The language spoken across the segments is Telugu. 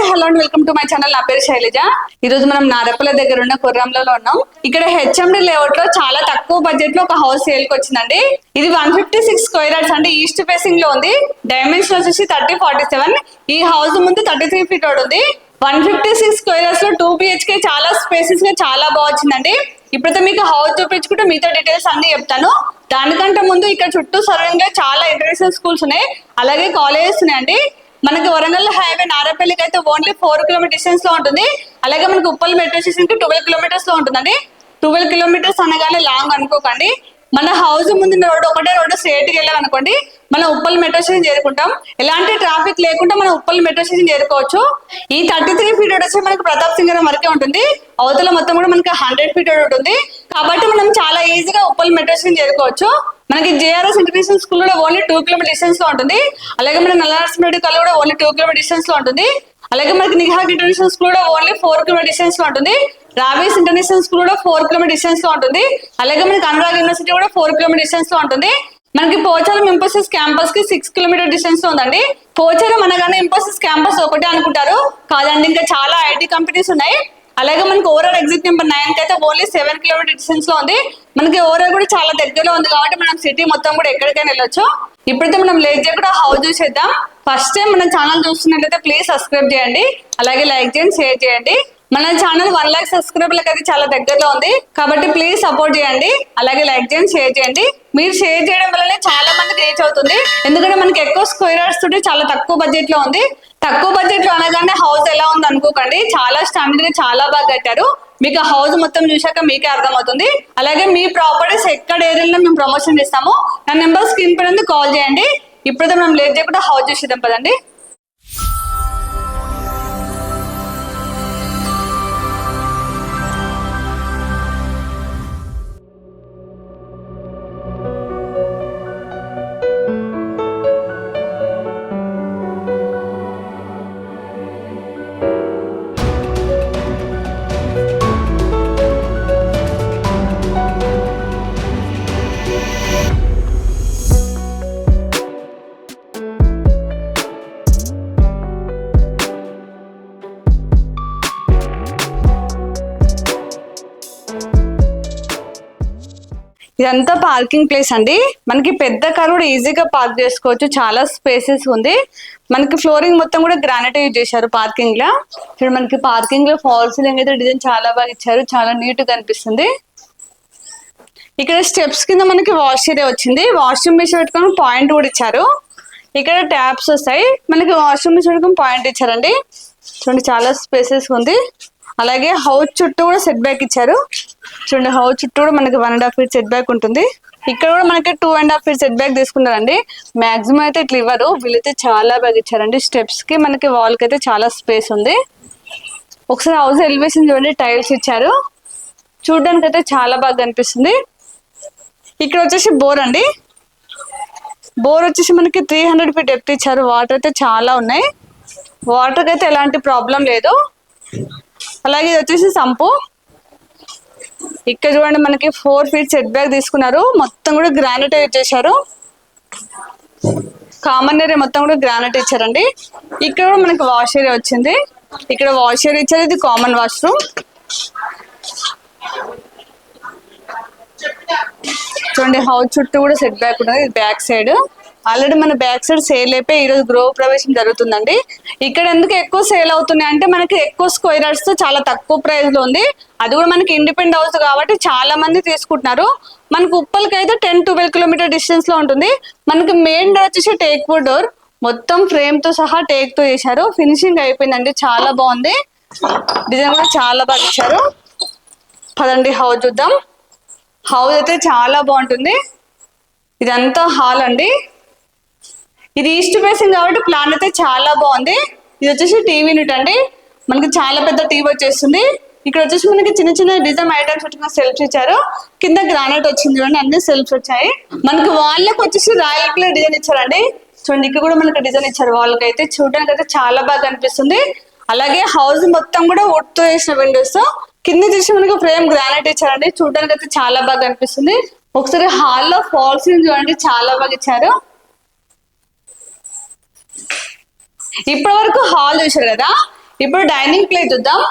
Hi hello and welcome to my channel. నా పేరు శైలజ. ఈ రోజు మనం నారపల దగ్గర ఉన్న కుర్రంలలో ఉన్నాం. ఇక్కడ హెచ్ఎండి లేఅవుట్లో చాలా తక్కువ బడ్జెట్లో ఒక హౌస్ సేల్కి వచ్చిందండి. ఇది one fifty six square yards అంటే ఈస్ట్ ఫేసింగ్లో ఉంది. డైమెన్షన్ వచ్చేసి థర్టీ ఫార్టీ సెవెన్ ఈ హౌస్ ముందు థర్టీ త్రీ ఫీట్ ఉంది. వన్ ఫిఫ్టీ సిక్స్ స్క్వేర్ యార్డ్స్లో టూ బిహెచ్కే చాలా స్పేసెస్గా చాలా బాగా వచ్చిందండి. ఇప్పుడైతే మీకు హౌస్ చూపించుకుంటే మీతో డీటెయిల్స్ అన్ని చెప్తాను. దానికంటే ముందు ఇక్కడ చుట్టూ సరౌండింగ్గా చాలా ఇంటర్నేషనల్ స్కూల్స్ ఉన్నాయి. అలాగే కాలేజెస్ ఉన్నాయండి. మనకి వరంగల్ హైవే నారాపల్లికి అయితే ఓన్లీ ఫోర్ కిలోమీటర్ డిస్టెన్స్లో ఉంటుంది. అలాగే మనకి ఉప్పల్ మెట్రో స్టేషన్కి ట్వెల్వ్ కిలోమీటర్స్లో ఉంటుందండి. ట్వెల్వ్ కిలోమీటర్స్ అనగానే లాంగ్ అనుకోకండి. మన హౌస్ ముందు రోడ్డు ఒకటే రోడ్డు స్ట్రేట్కి వెళ్ళామనుకోండి మనం ఉప్పల్ మెట్రో స్టేషన్ చేరుకుంటాం. ఎలాంటి ట్రాఫిక్ లేకుండా మనం ఉప్పల్ మెట్రో స్టేషన్ చేరుకోవచ్చు. ఈ థర్టీ త్రీ ఫీట్ రోడ్ వచ్చి మనకి ప్రతాప్ సింగ్ వరకే ఉంటుంది. అవతల మొత్తం కూడా మనకి హండ్రెడ్ ఫీట్ రోడ్ ఉంటుంది. కాబట్టి మనం చాలా ఈజీగా ఉప్పల్ మెట్రో స్టేషన్ చేరుకోవచ్చు. మనకి జేఆర్ఎస్ ఇంటర్నేషనల్ స్కూల్ కూడా ఓన్లీ టూ కిలోమీటర్ డిస్టెన్స్లో ఉంటుంది. అలాగే మన నల్లనరసింహరెడ్డి కాలేజ్ కూడా ఓన్లీ టూ కిలోమీటర్ డిస్టెన్స్లో ఉంటుంది. అలాగే మనకి నిహాక్ ఇంటర్నేషనల్ స్కూల్ కూడా ఓన్లీ ఫోర్ కిలోమీటర్ డిస్టెన్స్లో ఉంటుంది. రావేస్ ఇంటర్నేషనల్ స్కూల్ కూడా ఫోర్ కిలోమీటర్ డిస్టెన్స్లో ఉంటుంది. అలాగే మనకి అనురాగ్ యూనివర్సిటీ కూడా ఫోర్ కిలోమీటర్ డిస్టెన్స్లో ఉంటుంది. మనకి పోచారం ఇంపోసిస్ క్యాంపస్కి సిక్స్ కిలోమీటర్ డిస్టెన్స్లో ఉందండి. పోచారం అనగానే ఇంపోసిస్ క్యాంపస్ ఒకటే అనుకుంటారు. కాదండి ఇంకా చాలా ఐటీ కంపెనీస్ ఉన్నాయి. అలాగే మనకి ఓవరాల్ ఎగ్జిట్ నెంబర్ నైన్కి అయితే ఓన్లీ సెవెన్ కిలోమీటర్ డిస్టెన్స్లో ఉంది. మనకి ఓవరాల్ కూడా చాలా దగ్గరలో ఉంది కాబట్టి మనం సిటీ మొత్తం కూడా ఎక్కడికైనా వెళ్ళొచ్చు. ఇప్పుడైతే మనం లేట్ చేయకుండా హౌస్ చూసేద్దాం. ఫస్ట్ టైం మన ఛానల్ చూస్తున్నట్లయితే ప్లీజ్ సబ్స్క్రైబ్ చేయండి. అలాగే లైక్ చేయండి షేర్ చేయండి. మన ఛానల్ వన్ లాక్ సబ్స్క్రైబర్లకు అయితే చాలా దగ్గరలో ఉంది. కాబట్టి ప్లీజ్ సపోర్ట్ చేయండి. అలాగే లైక్ చేయండి షేర్ చేయండి. మీరు షేర్ చేయడం వల్లనే చాలా మందికి రీచ్ అవుతుంది. ఎందుకంటే మనకి ఎక్కువ స్క్వేర్ యార్డ్స్ తోటి చాలా తక్కువ బడ్జెట్లో ఉంది. తక్కువ బడ్జెట్లో అనగానే హౌస్ ఎలా ఉంది అనుకోకండి. చాలా స్టాండర్డ్గా చాలా బాగా కట్టారు. మీకు హౌస్ మొత్తం చూశాక మీకే అర్థమవుతుంది. అలాగే మీ ప్రాపర్టీస్ ఎక్కడ ఏరియాలో మేము ప్రమోషన్ చేస్తాము నా నెంబర్ స్క్రీన్ పైన కాల్ చేయండి. ఇప్పుడైతే మనం లేట్ చేయకుండా హౌస్ చూసేద్దాం పదండి. ఇదంతా పార్కింగ్ ప్లేస్ అండి. మనకి పెద్ద కార్ కూడా ఈజీగా పార్క్ చేసుకోవచ్చు. చాలా స్పేసెస్ ఉంది. మనకి ఫ్లోరింగ్ మొత్తం కూడా గ్రానైట్ యూజ్ చేశారు పార్కింగ్లో. ఇప్పుడు మనకి పార్కింగ్లో ఫాల్ సీలింగ్ అయితే డిజైన్ చాలా బాగా ఇచ్చారు. చాలా నీట్గా అనిపిస్తుంది. ఇక్కడ స్టెప్స్ కింద మనకి వాష్ ఏరియా వచ్చింది. వాష్రూమ్ మిషన్ పెట్టుకొని పాయింట్ కూడా ఇచ్చారు. ఇక్కడ ట్యాప్స్ వస్తాయి. మనకి వాష్రూమ్ మిషన్ పెట్టుకొని పాయింట్ ఇచ్చారండి. చూడండి చాలా స్పేసెస్ ఉంది. అలాగే హౌస్ చుట్టూ కూడా సెట్ బ్యాక్ ఇచ్చారు. చూడండి హౌస్ చుట్టూ కూడా మనకి one and half feet set back ఉంటుంది. ఇక్కడ కూడా మనకి two and half feet set back తీసుకున్నారండి. మాక్సిమం అయితే ఇట్లా ఇవ్వరు. వీళ్ళైతే చాలా బాగా ఇచ్చారండి. స్టెప్స్కి మనకి వాల్కి అయితే చాలా స్పేస్ ఉంది. ఒకసారి హౌస్ ఎలివేషన్ చూడండి టైల్స్ ఇచ్చారు. చూడడానికి అయితే చాలా బాగా కనిపిస్తుంది. ఇక్కడ వచ్చేసి బోర్ అండి. బోర్ వచ్చేసి మనకి త్రీ హండ్రెడ్ ఫీట్ డెప్త్ ఇచ్చారు. వాటర్ అయితే చాలా ఉన్నాయి. వాటర్కి అయితే ఎలాంటి ప్రాబ్లం లేదు. అలాగే ఇది వచ్చేసి సంపు. ఇక్కడ చూడండి మనకి ఫోర్ ఫీట్ సెట్ బ్యాక్ తీసుకున్నారు. మొత్తం కూడా గ్రానైట్ ఇచ్చేసారు చేశారు. కామన్ ఏరియా మొత్తం కూడా గ్రానైట్ ఇచ్చారండి. ఇక్కడ కూడా మనకి వాష్ ఏరియా వచ్చింది. ఇక్కడ వాష్ ఏరియా ఇచ్చారు ఇది కామన్ వాష్రూమ్. చూడండి హౌస్ చుట్టూ కూడా సెట్ బ్యాక్ ఉన్నది. ఇది బ్యాక్ సైడ్. ఆల్రెడీ మన బ్యాక్ సైడ్ సేల్ అయిపోయి ఈరోజు గృహ ప్రవేశం జరుగుతుందండి. ఇక్కడ ఎందుకు ఎక్కువ సేల్ అవుతున్నాయి అంటే మనకి ఎక్కువ స్క్వేర్ యార్డ్స్తో చాలా తక్కువ ప్రైస్లో ఉంది. అది కూడా మనకి ఇండిపెండెంట్ హౌస్ కాబట్టి చాలా మంది తీసుకుంటున్నారు. మనకు ఉప్పల్కి అయితే టెన్ ట్వెల్వ్ కిలోమీటర్ డిస్టెన్స్లో ఉంటుంది. మనకి మెయిన్ డోర్ వచ్చేసి టేక్ వుడ్ డోర్ మొత్తం ఫ్రేమ్తో సహా టేక్తో చేశారు. ఫినిషింగ్ అయిపోయిందండి. చాలా బాగుంది. డిజైన్ కూడా చాలా బాగా ఇచ్చారు పదండి హౌస్ చూద్దాం. హౌస్ అయితే చాలా బాగుంటుంది. ఇదంతా హాల్ అండి. ఇది ఈస్ట్ ఫేసింగ్ కాబట్టి ప్లాన్ అయితే చాలా బాగుంది. ఇది వచ్చేసి టీవీ యూనిట్ అండి. మనకి చాలా పెద్ద టీవీ వచ్చేస్తుంది. ఇక్కడ వచ్చేసి మనకి చిన్న చిన్న డిజైన్ ఐటమ్స్ వచ్చిన సెల్ఫ్స్ ఇచ్చారు. కింద గ్రానైట్ వచ్చింది చూడండి అన్ని సెల్ఫ్స్ వచ్చాయి. మనకి వాళ్ళకి వచ్చేసి రాయల్ కలర్ డిజైన్ ఇచ్చారండి. చూడండి ఇక్కడ కూడా మనకి డిజైన్ ఇచ్చారు వాళ్ళకి అయితే చూడడానికి అయితే చాలా బాగా అనిపిస్తుంది. అలాగే హౌస్ మొత్తం కూడా ఒట్టు వేసిన విండోస్ కింద చూసి మనకి ఫ్రేమ్ గ్రానైట్ ఇచ్చారండి. చూడడానికి అయితే చాలా బాగా అనిపిస్తుంది. ఒకసారి హాల్లో ఫాల్స్ చూడండి చాలా బాగా ఇచ్చారు. ఇప్పటి వరకు హాల్ చూశారు కదా? ఇప్పుడు డైనింగ్ ప్లేస్ చూద్దాం.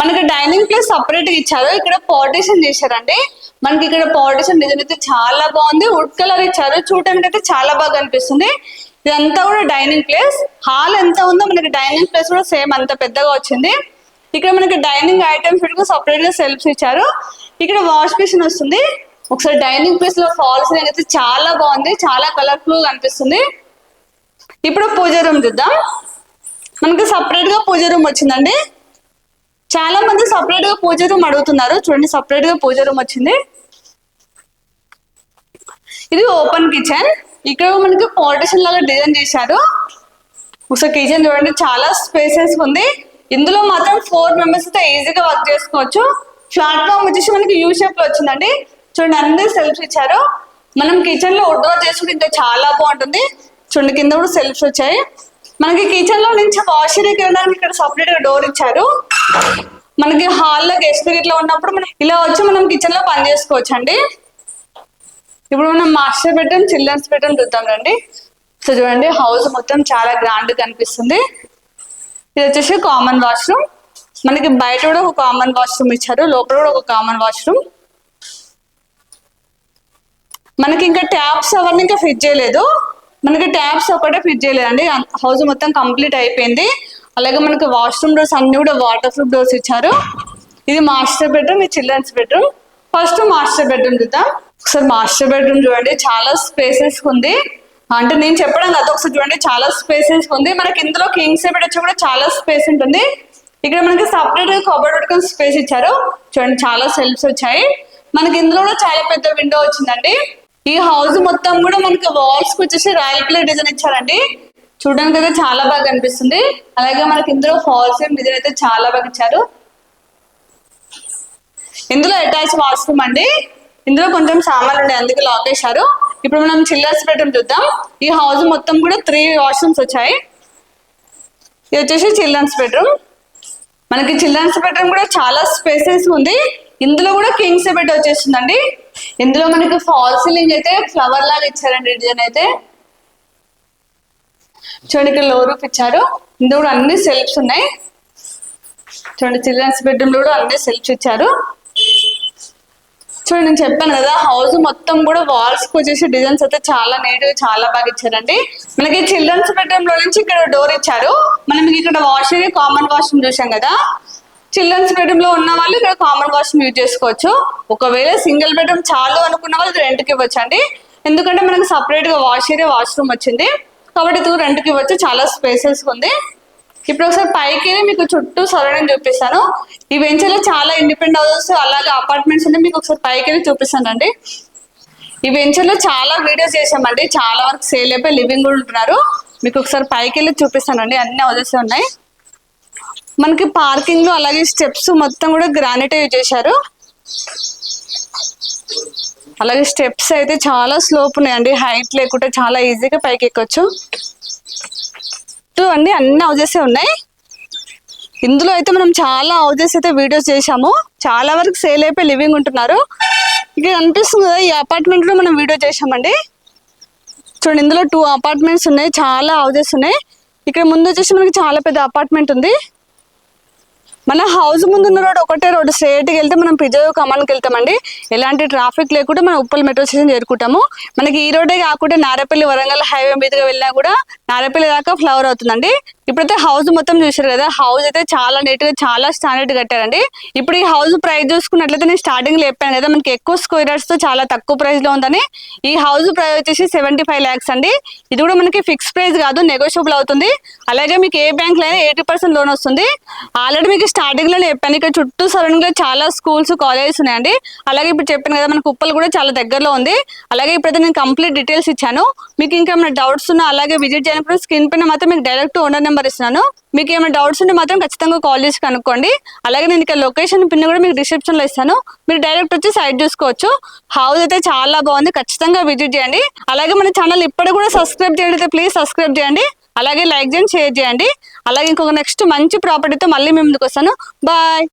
మనకి డైనింగ్ ప్లేస్ సపరేట్గా ఇచ్చారు. ఇక్కడ పార్టీషన్ చేశారండి. మనకి ఇక్కడ పార్టీషన్ డిజైన్ అయితే చాలా బాగుంది. వుడ్ కలర్ ఇచ్చారు. చూడటానికి అయితే చాలా బాగా అనిపిస్తుంది ఇదంతా కూడా డైనింగ్ ప్లేస్. హాల్ ఎంత ఉందో మనకి డైనింగ్ ప్లేస్ కూడా సేమ్ అంత పెద్దగా వచ్చింది. ఇక్కడ మనకి డైనింగ్ ఐటమ్స్ సపరేట్గా సెల్ఫ్స్ ఇచ్చారు. ఇక్కడ వాష్ బేసిన్ వస్తుంది. ఒకసారి డైనింగ్ ప్లేస్లో ఫాల్స్ అయితే చాలా బాగుంది. చాలా కలర్ఫుల్గా అనిపిస్తుంది ఇప్పుడు పూజ రూమ్ చూద్దాం. మనకు సపరేట్గా పూజ రూమ్ వచ్చిందండి. చాలా మంది సపరేట్గా పూజ రూమ్ అడుగుతున్నారు. చూడండి సపరేట్గా పూజ రూమ్ వచ్చింది. ఇది ఓపెన్ కిచెన్ ఇక్కడ మనకి పార్టిషన్ లాగా డిజైన్ చేశారు. ఒకసారి కిచెన్ చూడండి చాలా స్పేసెస్ ఉంది. ఇందులో మాత్రం ఫోర్ మెంబర్స్ అయితే ఈజీగా వర్క్ చేసుకోవచ్చు. ప్లాట్ఫామ్ వచ్చేసి మనకి యూ షేప్లో వచ్చిందండి. చూడండి అన్ని సెల్ఫ్ ఇచ్చారు. మనం కిచెన్లో వుడ్ వర్క్ చేసుకుంటే ఇంకా చాలా బాగుంటుంది. చూడండి కింద కూడా సెల్ఫ్స్ వచ్చాయి. మనకి కిచెన్లో నుంచి వాష్ ఏరియాకి వెళ్ళడానికి ఇక్కడ సపరేట్గా డోర్ ఇచ్చారు. మనకి హాల్లో గెస్ట్ ఇట్లా ఉన్నప్పుడు మనం ఇలా వచ్చి మనం కిచెన్లో పని చేసుకోవచ్చు అండి ఇప్పుడు మనం మాస్టర్ బెడ్రూమ్ చిల్డ్రన్స్ బెడ్రూమ్ చూద్దాం రండి. సో చూడండి హౌస్ మొత్తం చాలా గ్రాండ్ కనిపిస్తుంది. ఇది వచ్చేసి కామన్ వాష్రూమ్ మనకి బయట కూడా ఒక కామన్ వాష్రూమ్ ఇచ్చారు లోపల కూడా ఒక కామన్ వాష్రూమ్ మనకి ఇంకా ట్యాప్స్ అవన్నీ ఇంకా ఫిట్ చేయలేదు మనకి ట్యాప్స్ ఒకటే ఫిట్ చేయలేదండి. హౌస్ మొత్తం కంప్లీట్ అయిపోయింది. అలాగే మనకి వాష్రూమ్ డోర్స్ అన్ని కూడా వాటర్ ప్రూఫ్ డోర్స్ ఇచ్చారు. ఇది మాస్టర్ బెడ్రూమ్ ఇది children's bedroom. First master bedroom చూద్దాం. ఒకసారి మాస్టర్ బెడ్రూమ్ చూడండి. చాలా స్పేసెస్ ఉంది. అంటే నేను చెప్పడం కదా ఒకసారి చూడండి. చాలా స్పేసెస్ ఉంది. మనకి ఇందులో కింగ్స్ సైడ్ వచ్చి కూడా చాలా స్పేస్ ఉంటుంది. ఇక్కడ మనకి సపరేట్ కబర్డ్ పెట్టుకుని స్పేస్ ఇచ్చారు. చూడండి చాలా సెల్ఫ్స్ వచ్చాయి. మనకి ఇందులో కూడా చాలా పెద్ద విండో వచ్చిందండి. ఈ హౌస్ మొత్తం కూడా మనకి వాల్స్కి వచ్చేసి రాయల్ ప్లే డిజైన్ ఇచ్చారండి. చూడడానికి అయితే చాలా బాగా కనిపిస్తుంది. అలాగే మనకి ఇందులో ఫాల్స్ డిజైన్ అయితే చాలా బాగా ఇచ్చారు. ఇందులో అటాచ్ వాష్రూమ్ అండి. ఇందులో కొంచెం సామాన్లు ఉన్నాయి అందుకే లాక్ వేశారు ఇప్పుడు మనం చిల్లర్స్ బెడ్రూమ్ చూద్దాం. ఈ హౌస్ మొత్తం కూడా త్రీ వాష్రూమ్స్ వచ్చాయి. ఇది వచ్చేసి చిల్డ్రన్స్ బెడ్రూమ్ మనకి చిల్డ్రన్స్ బెడ్రూమ్ కూడా చాలా స్పేసెస్ ఉంది. ఇందులో కూడా కింగ్స్ బెడ్ వచ్చేసిందండి ఇందులో మనకి ఫాల్ సీలింగ్ అయితే ఫ్లవర్ లాగా ఇచ్చారండి డిజైన్ అయితే. చూడండి ఇక్కడ లో రూఫ్ ఇచ్చారు. ఇందులో కూడా అన్ని సెల్ఫ్స్ ఉన్నాయి. చూడండి చిల్డ్రన్స్ బెడ్రూమ్లో కూడా అన్ని సెల్ఫ్స్ ఇచ్చారు. చూడండి నేను చెప్పాను కదా హౌస్ మొత్తం కూడా వాల్స్కి వచ్చేసి డిజైన్స్ అయితే చాలా నీట్ చాలా బాగా ఇచ్చారండి. మనకి చిల్డ్రన్స్ బెడ్రూమ్లో నుంచి ఇక్కడ డోర్ ఇచ్చారు. మనం ఇక్కడ వాష్ ఏరియా కామన్ వాష్రూమ్ చూసాం కదా. చిల్డ్రన్స్ బెడ్రూమ్లో ఉన్న వాళ్ళు ఇక్కడ కామన్ వాష్రూమ్ యూజ్ చేసుకోవచ్చు. ఒకవేళ సింగిల్ బెడ్రూమ్ చాలు అనుకున్న వాళ్ళు రెంట్కి ఇవ్వచ్చు అండి ఎందుకంటే మనకి సపరేట్గా వాష్ ఏరియా వాష్రూమ్ వచ్చింది. కాబట్టి ఇది రెంట్కి ఇవ్వచ్చు. చాలా స్పేసెస్ ఉంది. ఇప్పుడు ఒకసారి పైకి వెళ్ళి మీకు చుట్టూ సరౌండింగ్ చూపిస్తాను. ఈ వెంచర్లో చాలా ఇండిపెండెంట్ హౌసెస్ అలాగే అపార్ట్మెంట్స్ ఉన్నాయి. మీకు ఒకసారి పైకి వెళ్ళి చూపిస్తానండి ఈ వెంచర్లో చాలా వీడియోస్ చేసామండి చాలా వరకు సేల్ అయిపోయి లివింగ్ కూడా ఉంటున్నారు. మీకు ఒకసారి పైకి వెళ్ళి చూపిస్తానండి. అన్ని హౌసెస్ ఉన్నాయి. మనకి పార్కింగ్లో అలాగే స్టెప్స్ మొత్తం కూడా గ్రానైట్ యూజ్ చేశారు. అలాగే స్టెప్స్ అయితే చాలా స్లోప్ ఉన్నాయండి. హైట్ లేకుంటే చాలా ఈజీగా పైకి ఎక్కొచ్చు. చుట్టూ అండి అన్ని హౌజెస్ ఉన్నాయి. ఇందులో అయితే మనం చాలా హౌజెస్ అయితే వీడియోస్ చేశాము. చాలా వరకు సేల్ అయిపోయి లివింగ్ ఉంటున్నారు. ఇక్కడ అనిపిస్తుంది కదా ఈ అపార్ట్మెంట్లో మనం వీడియో చేశామండి. చూడండి ఇందులో టూ అపార్ట్మెంట్స్ ఉన్నాయి. చాలా హౌజెస్ ఉన్నాయి. ఇక్కడ ముందు వచ్చేసి మనకి చాలా పెద్ద అపార్ట్మెంట్ ఉంది. మన హౌస్ ముందు ఉన్న రోడ్ ఒకటే రోడ్ స్ట్రేట్కి వెళ్తే మనం ప్రిజర్వ్ కమాన్కి వెళ్తామండి. ఎలాంటి ట్రాఫిక్ లేకుండా మనం ఉప్పల్ మెట్రో స్టేషన్ చేరుకుంటాము. మనకి ఈ రోడ్డే కాకుండా నారపల్లి వరంగల్ హైవే మీదుగా వెళ్ళినా కూడా నారపల్లి దాకా ఫ్లవర్ అవుతుందండి. ఇప్పుడైతే హౌస్ మొత్తం చూసారు కదా హౌస్ అయితే చాలా నీట్గా చాలా స్టాండర్డ్ కట్టారండి. ఇప్పుడు ఈ హౌస్ ప్రైస్ చూసుకున్నట్లయితే నేను స్టార్టింగ్లో చెప్పాను కదా మనకి ఎక్కువ స్క్వేర్ యార్డ్స్తో చాలా తక్కువ ప్రైస్లో ఉందని. ఈ హౌస్ ప్రైస్ వచ్చేసి సెవెంటీ ఫైవ్ ల్యాక్స్ అండి. ఇది కూడా మనకి ఫిక్స్ ప్రైస్ కాదు నెగోషియబుల్ అవుతుంది. అలాగే మీకు ఏ బ్యాంక్లో ఎయిటీ పర్సెంట్ లోన్ వస్తుంది. ఆల్రెడీ మీకు స్టార్టింగ్లోనే చెప్పాను ఇక్కడ చుట్టూ సరౌండింగ్లో చాలా స్కూల్స్ కాలేజెస్ ఉన్నాయండి. అలాగే ఇప్పుడు చెప్పాను కదా మనకు కుప్పలు కూడా చాలా దగ్గరలో ఉంది. అలాగే ఇప్పుడైతే నేను కంప్లీట్ డీటెయిల్స్ ఇచ్చాను. మీకు ఇంకా ఏమైనా డౌట్స్ ఉన్నా అలాగే విజిట్ చేయనప్పుడు స్క్రీన్ పైన మాత్రం మీకు డైరెక్ట్ ఓనర్ నెంబర్ ఇస్తున్నాను మీకు ఏమైనా డౌట్స్ ఉంటే మాత్రం ఖచ్చితంగా కాల్ చేసి కనుక్కోండి. అలాగే నేను ఇక్కడ లొకేషన్ పిన్ కూడా మీకు డిస్క్రిప్షన్లో ఇస్తాను. మీరు డైరెక్ట్ వచ్చి సైట్ చూసుకోవచ్చు. హౌస్ అయితే చాలా బాగుంది. ఖచ్చితంగా విజిట్ చేయండి. అలాగే మన ఛానల్ ఇప్పటి కూడా సబ్స్క్రైబ్ చేయండి ప్లీజ్ సబ్స్క్రైబ్ చేయండి. అలాగే లైక్ చేయండి షేర్ చేయండి. అలాగే ఇంకొక నెక్స్ట్ మంచి ప్రాపర్టీతో మళ్ళీ మేము ముందుకు వస్తాను. బాయ్